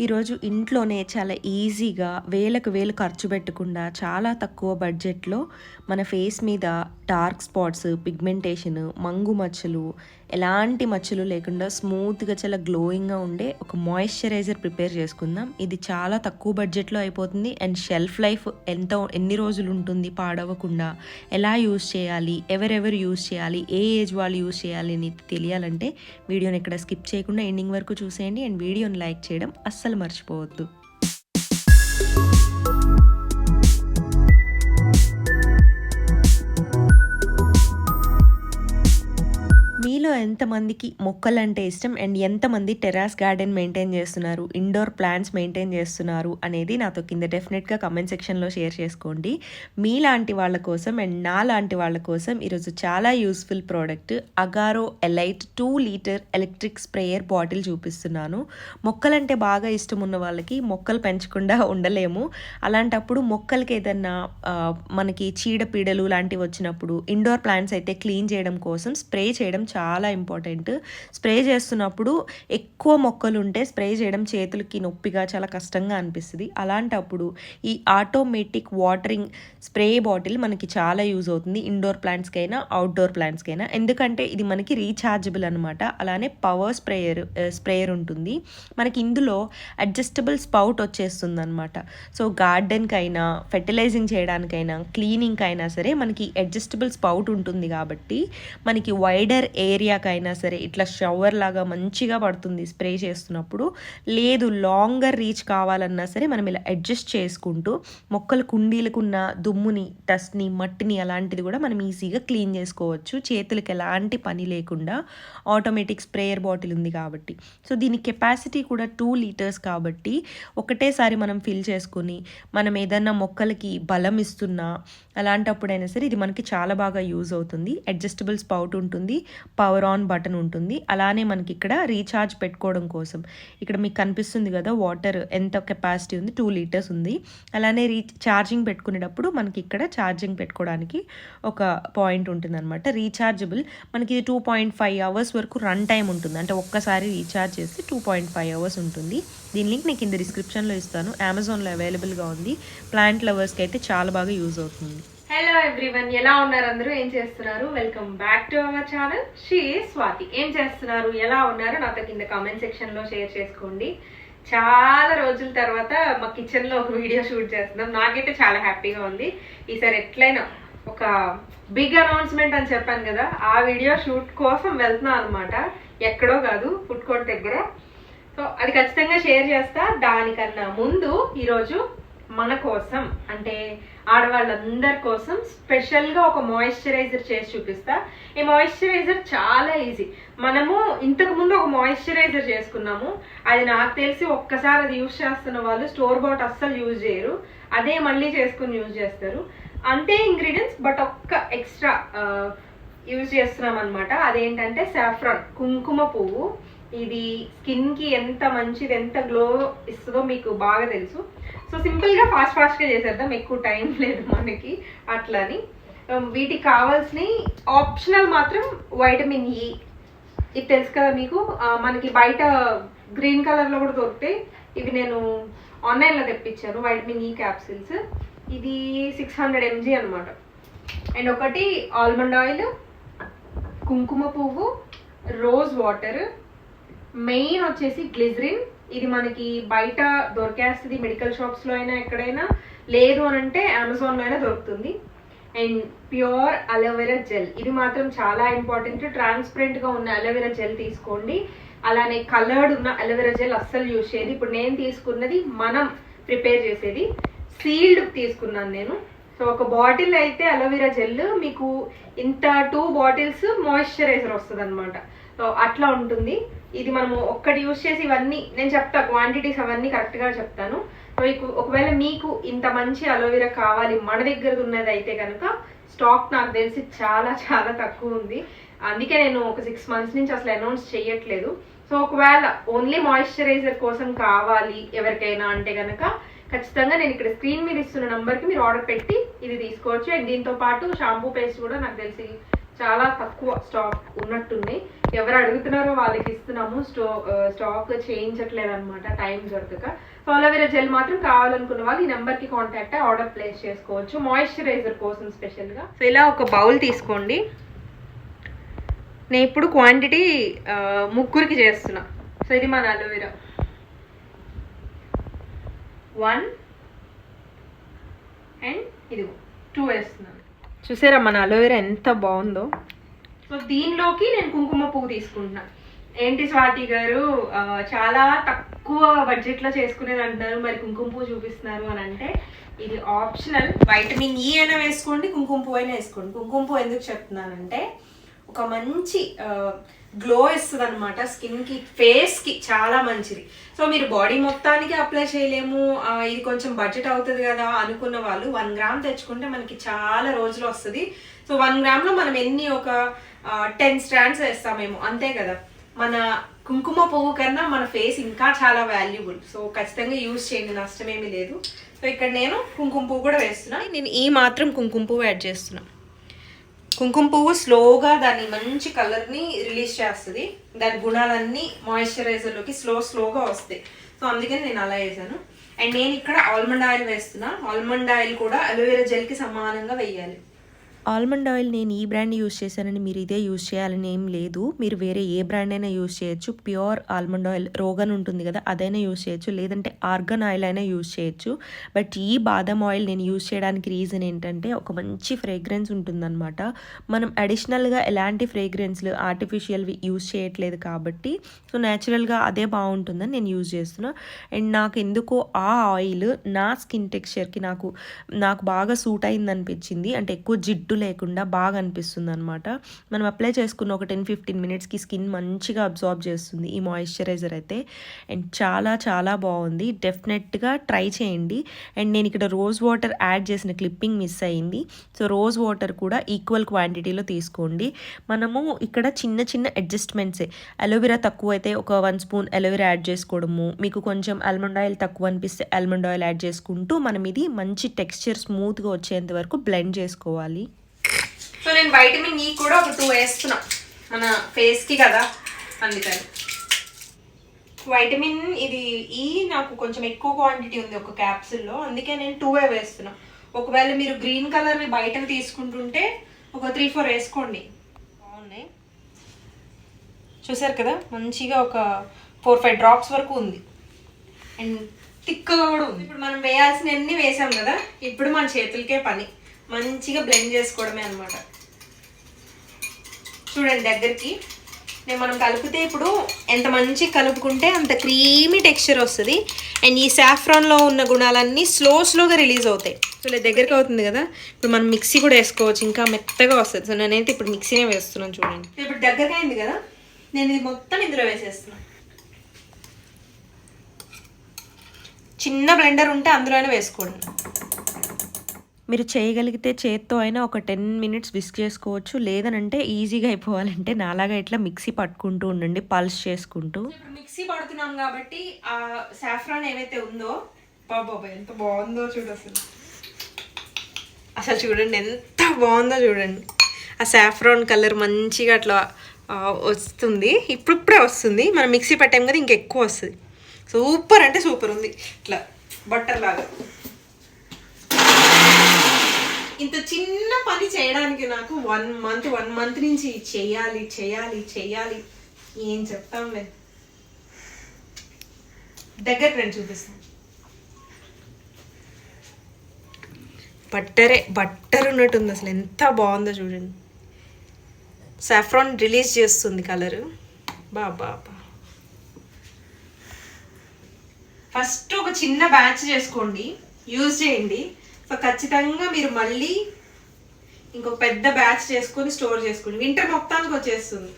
ఈరోజు ఇంట్లోనే చాలా ఈజీగా వేలకు వేలు ఖర్చు పెట్టకుండా చాలా తక్కువ బడ్జెట్లో మన ఫేస్ మీద డార్క్ స్పాట్స్ పిగ్మెంటేషన్ మంగు మచ్చలు ఎలాంటి మచ్చలు లేకుండా స్మూత్గా చాలా గ్లోయింగ్గా ఉండే ఒక మాయిశ్చరైజర్ ప్రిపేర్ చేసుకుందాం. ఇది చాలా తక్కువ బడ్జెట్లో అయిపోతుంది. అండ్ షెల్ఫ్ లైఫ్ ఎంత ఎన్ని రోజులు ఉంటుంది పాడవకుండా? ఎలా యూస్ చేయాలి? ఎవరెవరు యూస్ చేయాలి? ఏ ఏజ్ వాళ్ళు యూస్ చేయాలి అని తెలియాలంటే వీడియోని ఇక్కడ స్కిప్ చేయకుండా ఎండింగ్ వరకు చూసేయండి. అండ్ వీడియోని లైక్ చేయడం అస్సలు మర్చిపోవద్దు. ఎంతమందికి మొక్కలంటే ఇష్టం అండ్ ఎంతమంది టెరాస్ గార్డెన్ మెయింటైన్ చేస్తున్నారు ఇండోర్ ప్లాంట్స్ మెయింటైన్ చేస్తున్నారు అనేది నాతో కింద డెఫినెట్గా కమెంట్ సెక్షన్లో షేర్ చేసుకోండి. మీలాంటి వాళ్ళ కోసం అండ్ నా లాంటి వాళ్ళ కోసం ఈరోజు చాలా useful product Agaro elite two litre electric sprayer bottle చూపిస్తున్నాను. మొక్కలంటే బాగా ఇష్టం ఉన్న వాళ్ళకి మొక్కలు పెంచకుండా ఉండలేము. అలాంటప్పుడు మొక్కలకి ఏదన్నా మనకి చీడపీడలు లాంటివి వచ్చినప్పుడు ఇండోర్ ప్లాంట్స్ అయితే క్లీన్ చేయడం కోసం స్ప్రే చేయడం చాలా ఇంపార్టెంట్. స్ప్రే చేస్తున్నప్పుడు ఎక్కువ మొక్కలు ఉంటే స్ప్రే చేయడం చేతులకి నొప్పిగా చాలా కష్టంగా అనిపిస్తుంది. అలాంటప్పుడు ఈ ఆటోమేటిక్ వాటరింగ్ స్ప్రే బాటిల్ మనకి చాలా యూజ్ అవుతుంది. ఇండోర్ ప్లాంట్స్కైనా అవుట్డోర్ ప్లాంట్స్కైనా ఎందుకంటే ఇది మనకి రీఛార్జబుల్ అనమాట అలానే పవర్ స్ప్రేయర్ స్ప్రేయర్ ఉంటుంది. మనకి ఇందులో అడ్జస్టబుల్ స్పౌట్ వచ్చేస్తుంది అనమాట సో గార్డెన్కి అయినా ఫెర్టిలైజింగ్ చేయడానికైనా క్లీనింగ్కి అయినా సరే మనకి అడ్జస్టబుల్ స్పౌట్ ఉంటుంది కాబట్టి మనకి వైడర్ ఏరియా ఏరియాకైనా సరే ఇట్లా షవర్ లాగా మంచిగా పడుతుంది స్ప్రే చేస్తున్నప్పుడు లేదు లాంగర్ రీచ్ కావాలన్నా సరే మనం ఇలా అడ్జస్ట్ చేసుకుంటూ మొక్కలు కుండీలకున్న దుమ్ముని డస్ట్ని మట్టిని అలాంటిది కూడా మనం ఈజీగా క్లీన్ చేసుకోవచ్చు. చేతులకు ఎలాంటి పని లేకుండా ఆటోమేటిక్ స్ప్రేయర్ బాటిల్ ఉంది కాబట్టి. సో దీని కెపాసిటీ కూడా టూ లీటర్స్ కాబట్టి ఒకటేసారి మనం ఫిల్ చేసుకొని మనం ఏదన్నా మొక్కలకి బలం ఇస్తున్నా అలాంటప్పుడైనా సరే ఇది మనకి చాలా బాగా యూజ్ అవుతుంది. అడ్జస్టబుల్ స్పౌట్ ఉంటుంది. పవర్ ఆన్ బటన్ ఉంటుంది. అలానే మనకి ఇక్కడ రీఛార్జ్ పెట్టుకోవడం కోసం. ఇక్కడ మీకు కనిపిస్తుంది కదా వాటర్ ఎంత కెపాసిటీ ఉంది? టూ లీటర్స్ ఉంది. అలానే రీ ఛార్జింగ్ పెట్టుకునేటప్పుడు మనకి ఇక్కడ ఛార్జింగ్ పెట్టుకోవడానికి ఒక పాయింట్ ఉంటుంది అనమాట రీఛార్జబుల్. మనకి ఇది టూ పాయింట్ ఫైవ్ అవర్స్ వరకు రన్ టైం ఉంటుంది. అంటే ఒక్కసారి రీఛార్జ్ చేస్తే టూ పాయింట్ ఫైవ్ అవర్స్ ఉంటుంది. దీని లింక్ నేను కింద డిస్క్రిప్షన్లో ఇస్తాను. అమెజాన్లో అవైలబుల్గా ఉంది. ప్లాంట్ లవర్స్కి అయితే చాలా బాగా యూజ్ అవుతుంది. హలో ఎవ్రీవన్ ఎలా ఉన్నారు అందరూ? ఏం చేస్తున్నారు? Welcome back to our channel she Swathi ఏం చేస్తున్నారు? ఎలా ఉన్నారు? నాతో కింద కామెంట్ సెక్షన్లో షేర్ చేసుకోండి. చాలా రోజుల తర్వాత మా కిచెన్లో ఒక వీడియో షూట్ చేస్తున్నాం. నాకైతే చాలా హ్యాపీగా ఉంది. ఈసారి ఎట్లయినా ఒక బిగ్ అనౌన్స్మెంట్ అని చెప్పాను కదా ఆ వీడియో షూట్ కోసం వెళ్తున్నాను అనమాట ఎక్కడో కాదు ఫుడ్ కోర్ట్ దగ్గర. సో అది ఖచ్చితంగా షేర్ చేస్తా. దానికన్నా ముందు ఈరోజు మన కోసం అంటే ఆడవాళ్ళందరి కోసం స్పెషల్గా ఒక మాయిశ్చరైజర్ చేసి చూపిస్తా. ఈ మాయిశ్చరైజర్ చాలా ఈజీ. మనము ఇంతకు ముందు ఒక మాయిశ్చరైజర్ చేసుకున్నాము. అది నాకు తెలిసి ఒక్కసారి అది యూజ్ చేస్తున్న వాళ్ళు స్టోర్ బాట్ అస్సలు యూజ్ చేయరు. అదే మళ్ళీ చేసుకుని యూజ్ చేస్తారు. అంతే ఇంగ్రీడియంట్స్ బట్ ఒక్క ఎక్స్ట్రా యూజ్ చేస్తున్నాం అనమాట అదేంటంటే సాఫ్రాన్ కుంకుమ పువ్వు. ఇది స్కిన్కి ఎంత మంచిది ఎంత గ్లో ఇస్తుందో మీకు బాగా తెలుసు. సో సింపుల్గా ఫాస్ట్ ఫాస్ట్గా చేసేద్దాం ఎక్కువ టైం లేదు మనకి అట్లని. Um, వీటికి కావాల్సిన ఆప్షనల్ మాత్రం వైటమిన్ ఈ ఇది తెలుసు కదా మీకు? మనకి బయట గ్రీన్ కలర్లో కూడా దొరుకుతాయి ఇవి నేను ఆన్లైన్లో తెప్పించాను వైటమిన్ ఈ క్యాప్సిల్స్. ఇది సిక్స్ హండ్రెడ్ ఎంజీ అనమాట అండ్ ఒకటి ఆల్మండ్ ఆయిల్ కుంకుమ పువ్వు రోజ్ వాటర్ మెయిన్ వచ్చేసి గ్లిజరిన్. ఇది మనకి బయట దొరికేస్తుంది మెడికల్ షాప్స్లో అయినా ఎక్కడైనా. లేదు అని అంటే అమెజాన్లో అయినా దొరుకుతుంది. And pure aloe vera gel. ఇది మాత్రం చాలా ఇంపార్టెంట్. ట్రాన్స్పరెంట్గా ఉన్న అలోవెరా జెల్ తీసుకోండి. అలానే కలర్డ్ ఉన్న అలోవెరా జెల్ అస్సలు యూజ్ చేయదు. ఇప్పుడు నేను తీసుకున్నది మనం ప్రిపేర్ చేసేది. సీల్డ్ తీసుకున్నాను నేను. సో ఒక బాటిల్ అయితే అలోవెరా జెల్ మీకు ఇంత టూ బాటిల్స్ మాయిశ్చరైజర్ వస్తుంది అనమాట సో అట్లా ఉంటుంది. ఇది మనము ఒక్కటి యూస్ చేసి ఇవన్నీ నేను చెప్తా క్వాంటిటీస్ అవన్నీ కరెక్ట్గా చెప్తాను. సో మీకు ఒకవేళ మీకు ఇంత మంచి అలోవెరా కావాలి మన దగ్గర ఉన్నది అయితే కనుక స్టాక్ నాకు తెలిసి చాలా చాలా తక్కువ ఉంది. అందుకే నేను ఒక సిక్స్ మంత్స్ నుంచి అసలు అనౌన్స్ చేయట్లేదు. సో ఒకవేళ ఓన్లీ మాయిశ్చరైజర్ కోసం కావాలి ఎవరికైనా అంటే కనుక ఖచ్చితంగా నేను ఇక్కడ స్క్రీన్ మీద ఇస్తున్న నెంబర్కి మీరు ఆర్డర్ పెట్టి ఇది తీసుకోవచ్చు. అండ్ దీంతో పాటు షాంపూ పేస్ట్ కూడా నాకు తెలిసి చాలా తక్కువ స్టాక్ ఉన్నట్టుంది. ఎవరు అడుగుతున్నారో వాళ్ళకి ఇస్తున్నాము. స్టో స్టాక్ చేయించట్లేదు అనమాట టైం దొరకక. సో అలోవెరా జెల్ మాత్రం కావాలనుకున్న వాళ్ళు ఈ నెంబర్కి కాంటాక్ట్ అయ్యి ఆర్డర్ ప్లేస్ చేసుకోవచ్చు. మాయిశ్చరైజర్ కోసం స్పెషల్గా. సో ఇలా ఒక బౌల్ తీసుకోండి. నేను ఇప్పుడు క్వాంటిటీ ముగ్గురికి చేస్తున్నా. సో ఇది మన అలోవెరా. వన్ అండ్ ఇదిగో టూ వేస్తున్నాను. చూసారా మన అలోవెరా ఎంత బాగుందో? సో దీనిలోకి నేను కుంకుమ పువ్వు తీసుకుంటున్నా. ఏంటి స్వాతి గారు? చాలా తక్కువ బడ్జెట్లో చేసుకునేది అంటున్నారు మరి కుంకుమ పువ్వు చూపిస్తున్నారు అని అంటే ఇది ఆప్షనల్ వైటమిన్ ఈ అయినా వేసుకోండి కుంకుమ పువ్వు అయినా వేసుకోండి. కుంకుమ పువ్వు ఎందుకు చెప్తున్నానంటే ఒక మంచి గ్లో ఇస్తుంది అనమాట స్కిన్కి ఫేస్కి చాలా మంచిది. సో మీరు బాడీ మొత్తానికి అప్లై చేయలేము. ఇది కొంచెం బడ్జెట్ అవుతుంది కదా అనుకున్న వాళ్ళు వన్ గ్రామ్ తెచ్చుకుంటే మనకి చాలా రోజులు వస్తుంది. సో వన్ గ్రామ్లో మనం ఎన్ని ఒక టెన్ స్టాండ్స్ వేస్తామేమో అంతే కదా. మన కుంకుమ పువ్వు కన్నా మన ఫేస్ ఇంకా చాలా వాల్యుబుల్ సో ఖచ్చితంగా యూజ్ చేయండి నష్టమేమీ లేదు. సో ఇక్కడ నేను కుంకుమ పువ్వు కూడా వేస్తున్నా. నేను ఈ మాత్రం కుంకుమ పువ్వు యాడ్ చేస్తున్నాను కుంకుమ పువ్వు స్లోగా దాని మంచి కలర్ని రిలీజ్ చేస్తుంది. దాని గుణాలన్నీ మాయిశ్చరైజర్లోకి స్లో స్లోగా వస్తాయి. సో అందుకని నేను అలా వేసాను. అండ్ నేను ఇక్కడ ఆల్మండ్ ఆయిల్ వేస్తున్నా. ఆల్మండ్ ఆయిల్ కూడా అలోవెరా జెల్కి సమానంగా వేయాలి. ఆల్మండ్ ఆయిల్ నేను ఈ బ్రాండ్ యూస్ చేశానని మీరు ఇదే యూస్ చేయాలని ఏం లేదు. మీరు వేరే ఏ బ్రాండ్ అయినా యూస్ చేయొచ్చు. ప్యూర్ ఆల్మండ్ ఆయిల్ రోగన్ ఉంటుంది కదా అదైనా యూస్ చేయొచ్చు. లేదంటే ఆర్గన్ ఆయిల్ అయినా యూస్ చేయొచ్చు. బట్ ఈ బాదం ఆయిల్ నేను యూస్ చేయడానికి రీజన్ ఏంటంటే ఒక మంచి ఫ్రేగ్రెన్స్ ఉంటుందన్నమాట. మనం అడిషనల్గా ఎలాంటి ఫ్రేగ్రెన్స్లు ఆర్టిఫిషియల్వి యూస్ చేయట్లేదు కాబట్టి సో న్యాచురల్గా అదే బాగుంటుందని నేను యూస్ చేస్తున్నా. అండ్ నాకు ఎందుకో ఆ ఆయిల్ నా స్కిన్ టెక్స్చర్కి నాకు నాకు బాగా సూట్ అయింది అనిపించింది అంటే ఎక్కువ జిడ్డు లేకుండా బాగా అనిపిస్తుంది అనమాట మనం అప్లై చేసుకున్న ఒక టెన్ ఫిఫ్టీన్ మినిట్స్కి స్కిన్ మంచిగా అబ్జార్బ్ చేస్తుంది ఈ మాయిశ్చరైజర్ అయితే. అండ్ చాలా చాలా బాగుంది. డెఫినెట్గా ట్రై చేయండి. అండ్ నేను ఇక్కడ రోజ్ వాటర్ యాడ్ చేసిన క్లిప్పింగ్ మిస్ అయింది. సో రోజ్ వాటర్ కూడా ఈక్వల్ క్వాంటిటీలో తీసుకోండి. మనము ఇక్కడ చిన్న చిన్న అడ్జస్ట్మెంట్సే అలోవెరా తక్కువ అయితే ఒక వన్ స్పూన్ అలోవెరా యాడ్ చేసుకోవడము. మీకు కొంచెం ఆల్మండ్ ఆయిల్ తక్కువ అనిపిస్తే ఆల్మండ్ ఆయిల్ యాడ్ చేసుకుంటూ మనం ఇది మంచి టెక్స్చర్ స్మూత్గా వచ్చేంత వరకు బ్లెండ్ చేసుకోవాలి. సో నేను వైటమిన్ ఈ e కూడా ఒక టూ వేస్తున్నా. మన ఫేస్కి కదా అందుకని. వైటమిన్ ఇది ఈ నాకు కొంచెం ఎక్కువ క్వాంటిటీ ఉంది ఒక క్యాప్సిల్లో అందుకే నేను టూ ఏ వేస్తున్నా. ఒకవేళ మీరు గ్రీన్ కలర్ని బయటకు తీసుకుంటుంటే ఒక త్రీ ఫోర్ వేసుకోండి. బాగున్నాయి. చూసారు కదా మంచిగా ఒక ఫోర్ ఫైవ్ డ్రాప్స్ వరకు ఉంది. అండ్ థిక్గా కూడా ఉంది. ఇప్పుడు మనం వేయాల్సినవన్నీ వేసాం కదా ఇప్పుడు మన చేతులకే పని. మంచిగా బ్లెండ్ చేసుకోవడమే అనమాట చూడండి దగ్గరికి. నేను మనం కలిపితే ఇప్పుడు ఎంత మంచి కలుపుకుంటే అంత క్రీమీ టెక్స్చర్ వస్తుంది. అండ్ ఈ సాఫ్రాన్లో ఉన్న గుణాలన్నీ స్లో స్లోగా రిలీజ్ అవుతాయి. సో ఇలా దగ్గరికి అవుతుంది కదా. ఇప్పుడు మనం మిక్సీ కూడా వేసుకోవచ్చు. ఇంకా మెత్తగా వస్తుంది. సో నేనైతే ఇప్పుడు మిక్సీనే వేస్తున్నాను చూడండి. ఇప్పుడు దగ్గరగా అయింది కదా. నేను ఇది మొత్తం ఇందులో వేసేస్తున్నాను చిన్న బ్లెండర్ ఉంటే అందులోనే వేసుకోండి. మీరు చేయగలిగితే చేత్తో అయినా ఒక టెన్ మినిట్స్ విస్క్ చేసుకోవచ్చు. లేదనంటే ఈజీగా అయిపోవాలంటే నాలాగా ఇట్లా మిక్సీ పట్టుకుంటూ ఉండండి పల్స్ చేసుకుంటూ. మిక్సీ పడుతున్నాం కాబట్టి ఆ సాఫ్రాన్ ఏవైతే ఉందో బాబా ఎంత బాగుందో చూడు అసలు. అసలు చూడండి ఎంత బాగుందో చూడండి. ఆ సాఫ్రాన్ కలర్ మంచిగా అట్లా వస్తుంది. ఇప్పుడిప్పుడే వస్తుంది. మనం మిక్సీ పట్టాం కదా ఇంకెక్కువ వస్తుంది. సూపర్ అంటే సూపర్ ఉంది. ఇట్లా బట్టర్ లాగా ఇంత చిన్న పని చేయడానికి నాకు వన్ మంత్ వన్ మంత్ నుంచి చెయ్యాలి చెయ్యాలి చెయ్యాలి ఏం చెప్తాంలే దగ్గర నేను చూపిస్తాను బట్టరే బట్టర్ ఉన్నట్టుంది అసలు. ఎంత బాగుందో చూడండి. సాఫ్రాన్ రిలీజ్ చేస్తుంది కలరు బాబా ఫస్ట్ ఒక చిన్న బ్యాచ్ చేసుకోండి. యూజ్ చేయండి. సో ఖచ్చితంగా మీరు మళ్ళీ ఇంకొక పెద్ద బ్యాచ్ చేసుకొని స్టోర్ చేసుకోండి. వింటర్ మొత్తానికి వచ్చేస్తుంది.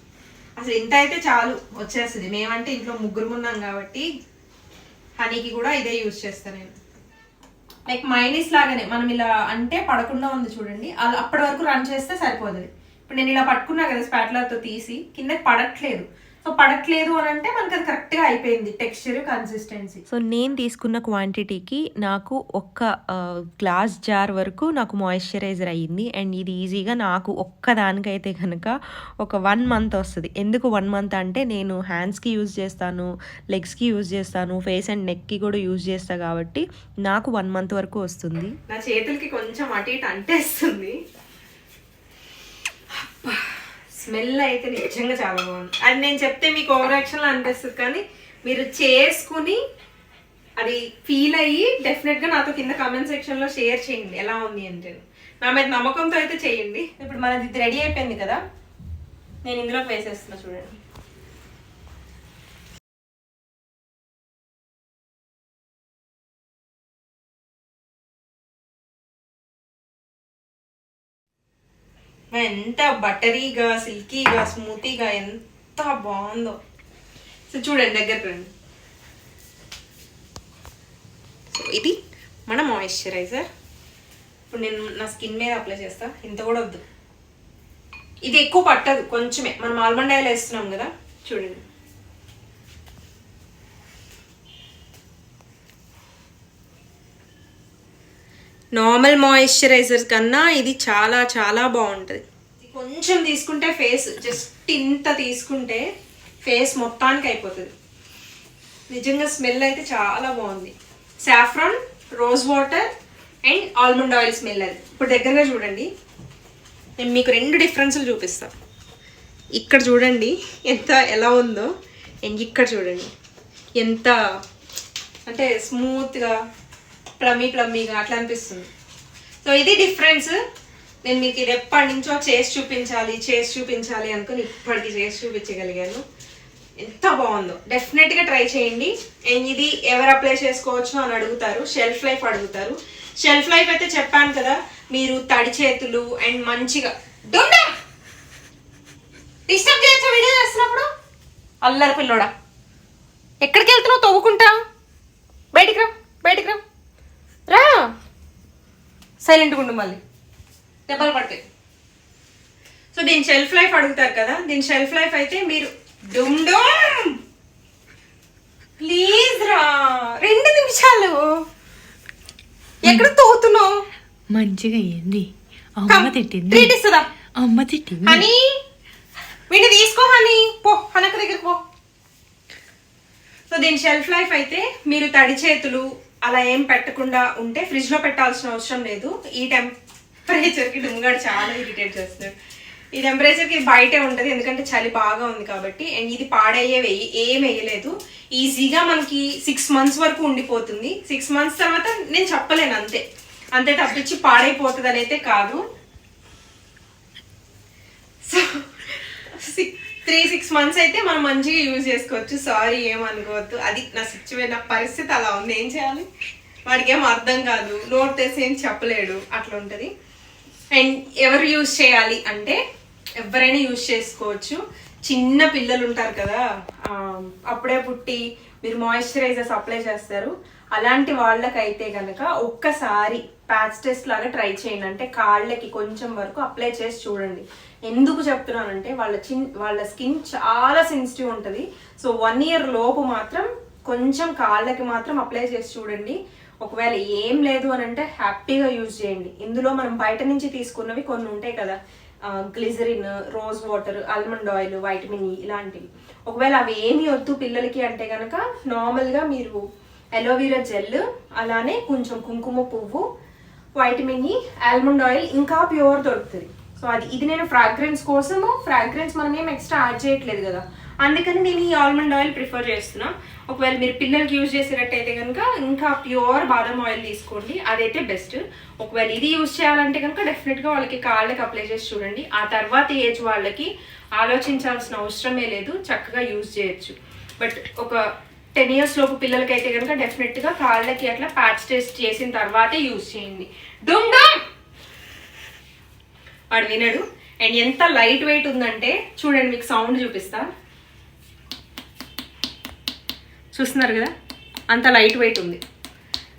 అసలు ఇంత అయితే చాలు వచ్చేస్తుంది. మేమంటే ఇంట్లో ముగ్గురు ఉన్నాం కాబట్టి హనీకి కూడా ఇదే యూజ్ చేస్తాను నేను. లైక్ మైనీస్ లాగానే మనం ఇలా అంటే పడకుండా ఉంది చూడండి. అలా అప్పటి వరకు రన్ చేస్తే సరిపోతుంది. ఇప్పుడు నేను ఇలా పట్టుకున్నా కదా స్పాట్లర్తో తీసి కింద పడట్లేదు. సో పడట్లేదు అని అంటే మనకి అది కరెక్ట్గా అయిపోయింది. టెక్స్చర్ కన్సిస్టెన్సీ సో నేను తీసుకున్న క్వాంటిటీకి నాకు ఒక్క గ్లాస్ జార్ వరకు నాకు మాయిశ్చరైజర్ అయ్యింది. అండ్ ఇది ఈజీగా నాకు ఒక్కదానికైతే కనుక ఒక వన్ మంత్ వస్తుంది. ఎందుకు వన్ మంత్ అంటే నేను హ్యాండ్స్కి యూజ్ చేస్తాను లెగ్స్కి యూజ్ చేస్తాను ఫేస్ అండ్ నెక్కి కూడా యూజ్ చేస్తా కాబట్టి నాకు వన్ మంత్ వరకు వస్తుంది. నా చేతులకి కొంచెం అటు ఇటు అంటేస్తుంది. స్మెల్ అయితే నిజంగా చాలా బాగుంది. అది నేను చెప్తే మీకు ఓవర్ యాక్షన్లో అనిపిస్తుంది కానీ మీరు చేసుకుని అది ఫీల్ అయ్యి డెఫినెట్గా నాతో కింద కామెంట్ సెక్షన్లో షేర్ చేయండి ఎలా ఉంది అంటే. నా మీద నమ్మకంతో అయితే చేయండి. ఇప్పుడు మనది ఇది రెడీ అయిపోయింది కదా? నేను ఇందులోకి వేసేస్తున్నా చూడండి. ఎంత బటరీగా సిల్కీగా స్మూతీగా ఎంత బాగుందో. సో చూడండి దగ్గరకు రండి సో ఇది మన మాయిశ్చరైజర్ ఇప్పుడు నేను నా స్కిన్ మీద అప్లై చేస్తా. ఇంత కూడా వద్దు. ఇది ఎక్కువ పట్టదు కొంచెమే. మనం ఆల్మండ్ ఆయిల్ వేస్తున్నాం కదా. చూడండి. నార్మల్ మాయిశ్చరైజర్ కన్నా ఇది చాలా చాలా బాగుంటుంది. కొంచెం తీసుకుంటే ఫేస్ జస్ట్ ఇంత తీసుకుంటే ఫేస్ మొత్తానికి అయిపోతుంది. నిజంగా స్మెల్ అయితే చాలా బాగుంది. Saffron rose water and almond oil smell అది. ఇప్పుడు దగ్గరగా చూడండి. నేను మీకు రెండు డిఫరెన్స్లు చూపిస్తాను ఇక్కడ చూడండి ఎంత ఎలా ఉందో. అండ్ ఇక్కడ చూడండి. ఎంత అంటే స్మూత్గా ప్లమ్మీ ప్లమ్మీగా అట్లా అనిపిస్తుంది. సో ఇది డిఫరెన్స్ నేను మీకు ఇది ఎప్పటి నుంచో చేసి చూపించాలి చేసి చూపించాలి అనుకుని ఇప్పటికి చేసి చూపించగలిగాను. ఎంత బాగుందో. డెఫినెట్గా ట్రై చేయండి. అండ్ ఇది ఎవరు అప్లై చేసుకోవచ్చు అని అడుగుతారు. షెల్ఫ్ లైఫ్ అడుగుతారు. షెల్ఫ్ లైఫ్ అయితే చెప్పాను కదా మీరు తడి చేతులు అండ్ మంచిగా డుండా డిస్టర్బ్ చేయొచ్చా వీడియో చేస్తున్నప్పుడు? అల్లరి పిల్లోడా. ఎక్కడికి వెళ్తున్నావు? తవ్వుకుంటా? బయటికి రా బయటికి రా. రా. సైలెంట్గా ఉండు మళ్ళీ. దెబ్బలు పడతాయి సో దీని షెల్ఫ్ లైఫ్ అడుగుతారు కదా దీని షెల్ఫ్ లైఫ్ అయితే మీరు డుమ్ డుమ్. ప్లీజ్ రా. రెండు నిమిషాలు. ఎక్కడ తోగుతున్నావు? మంచిగా అయ్యింది అమ్మ తిట్టింది. ట్రీట్ ఇస్తుందా? అమ్మ తిట్టింది. హనీ వీడిని తీసుకో హనీ. పో హనక దగ్గర పో. సో దీని షెల్ఫ్ లైఫ్ అయితే మీరు తడి చేతులు అలా ఏం పెట్టకుండా ఉంటే ఫ్రిడ్జ్లో పెట్టాల్సిన అవసరం లేదు. ఈ టెంపరేచర్కి చాలా ఇరిటేట్ చేస్తున్నాడు. ఈ టెంపరేచర్కి బయటే ఉంటది ఎందుకంటే చలి బాగా ఉంది కాబట్టి అండ్ ఇది పాడయ్యే వేయి ఏం వేయలేదు ఈజీగా మనకి సిక్స్ మంత్స్ వరకు ఉండిపోతుంది. సిక్స్ మంత్స్ తర్వాత నేను చెప్పలేను అంతే. అంతే తప్పించి పాడైపోతుంది అయితే కాదు సో త్రీ సిక్స్ మంత్స్ అయితే మనం మంచిగా యూజ్ చేసుకోవచ్చు. సారీ ఏమనుకోవద్దు అది నా సిచ్యువేషన్ నా పరిస్థితి అలా ఉంది. ఏం చేయాలి? వాడికి ఏం అర్థం కాదు. నోట్ తెసి ఏం చెప్పలేడు. అట్లా ఉంటుంది. అండ్ ఎవరు యూజ్ చేయాలి అంటే ఎవరైనా యూజ్ చేసుకోవచ్చు. చిన్న పిల్లలు ఉంటారు కదా అప్పుడే పుట్టి మీరు మాయిశ్చరైజర్స్ అప్లై చేస్తారు. అలాంటి వాళ్ళకైతే కనుక ఒక్కసారి ప్యాచ్ టెస్ట్ లాగా ట్రై చేయండి. అంటే కాళ్ళకి కొంచెం వరకు అప్లై చేసి చూడండి. ఎందుకు చెప్తున్నానంటే వాళ్ళ చిన్ వాళ్ళ స్కిన్ చాలా సెన్సిటివ్ ఉంటుంది. సో వన్ ఇయర్ లోపు మాత్రం కొంచెం కాళ్ళకి మాత్రం అప్లై చేసి చూడండి. ఒకవేళ ఏం లేదు అని అంటే హ్యాపీగా యూజ్ చేయండి. ఇందులో మనం బయట నుంచి తీసుకున్నవి కొన్ని ఉంటాయి కదా. Glycerin rose water almond oil vitamin E ఇలాంటివి. ఒకవేళ అవి ఏమి వద్దు పిల్లలకి అంటే కనుక నార్మల్గా మీరు అలోవెరా జెల్ అలానే కొంచెం కుంకుమ పువ్వు వైటమిన్ ఈ ఆల్మండ్ ఆయిల్ ఇంకా ప్యూర్ దొరుకుతుంది. సో అది ఇది నేను ఫ్రాగ్రెన్స్ కోసము ఫ్రాగ్రెన్స్ మనం ఏం ఎక్స్ట్రా యాడ్ చేయట్లేదు కదా. అందుకని నేను ఈ ఆల్మండ్ ఆయిల్ ప్రిఫర్ చేస్తున్నా. ఒకవేళ మీరు పిల్లలకి యూజ్ చేసేటట్టయితే కనుక ఇంకా ప్యూర్ బాదం ఆయిల్ తీసుకోండి అదైతే బెస్ట్ ఒకవేళ ఇది యూజ్ చేయాలంటే కనుక డెఫినెట్గా వాళ్ళకి కాళ్ళకి అప్లై చేసి చూడండి. ఆ తర్వాత ఏజ్ వాళ్ళకి ఆలోచించాల్సిన అవసరమే లేదు చక్కగా యూజ్ చేయొచ్చు. బట్ ఒక టెన్ ఇయర్స్ లోపు పిల్లలకైతే కనుక డెఫినెట్గా కాళ్ళకి అట్లా ప్యాచ్ టెస్ట్ చేసిన తర్వాతే యూజ్ చేయండి. డుమ్ డుమ్ వాడు వినడు. అండ్ ఎంత లైట్ వెయిట్ ఉందంటే చూడండి మీకు సౌండ్ చూపిస్తా. చూస్తున్నారు కదా? అంత లైట్ వెయిట్ ఉంది.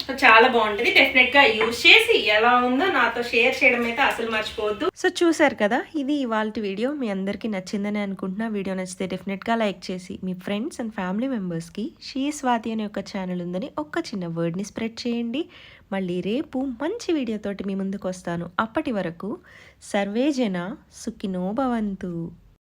సో చాలా బాగుంటుంది. డెఫినెట్గా యూజ్ చేసి ఎలా ఉందో నాతో షేర్ చేయడం అయితే అసలు మర్చిపోవద్దు. సో చూసారు కదా? ఇది ఇవాళ వీడియో. మీ అందరికీ నచ్చిందని అనుకుంటున్నా. వీడియో నచ్చితే డెఫినెట్గా లైక్ చేసి మీ ఫ్రెండ్స్ అండ్ ఫ్యామిలీ మెంబర్స్కి షీ స్వాతి అనే ఒక ఛానల్ ఉందని ఒక్క చిన్న వర్డ్ని స్ప్రెడ్ చేయండి. మళ్ళీ రేపు మంచి వీడియోతోటి మీ ముందుకు వస్తాను అప్పటి వరకు సర్వే జన సుఖినో భవంతు.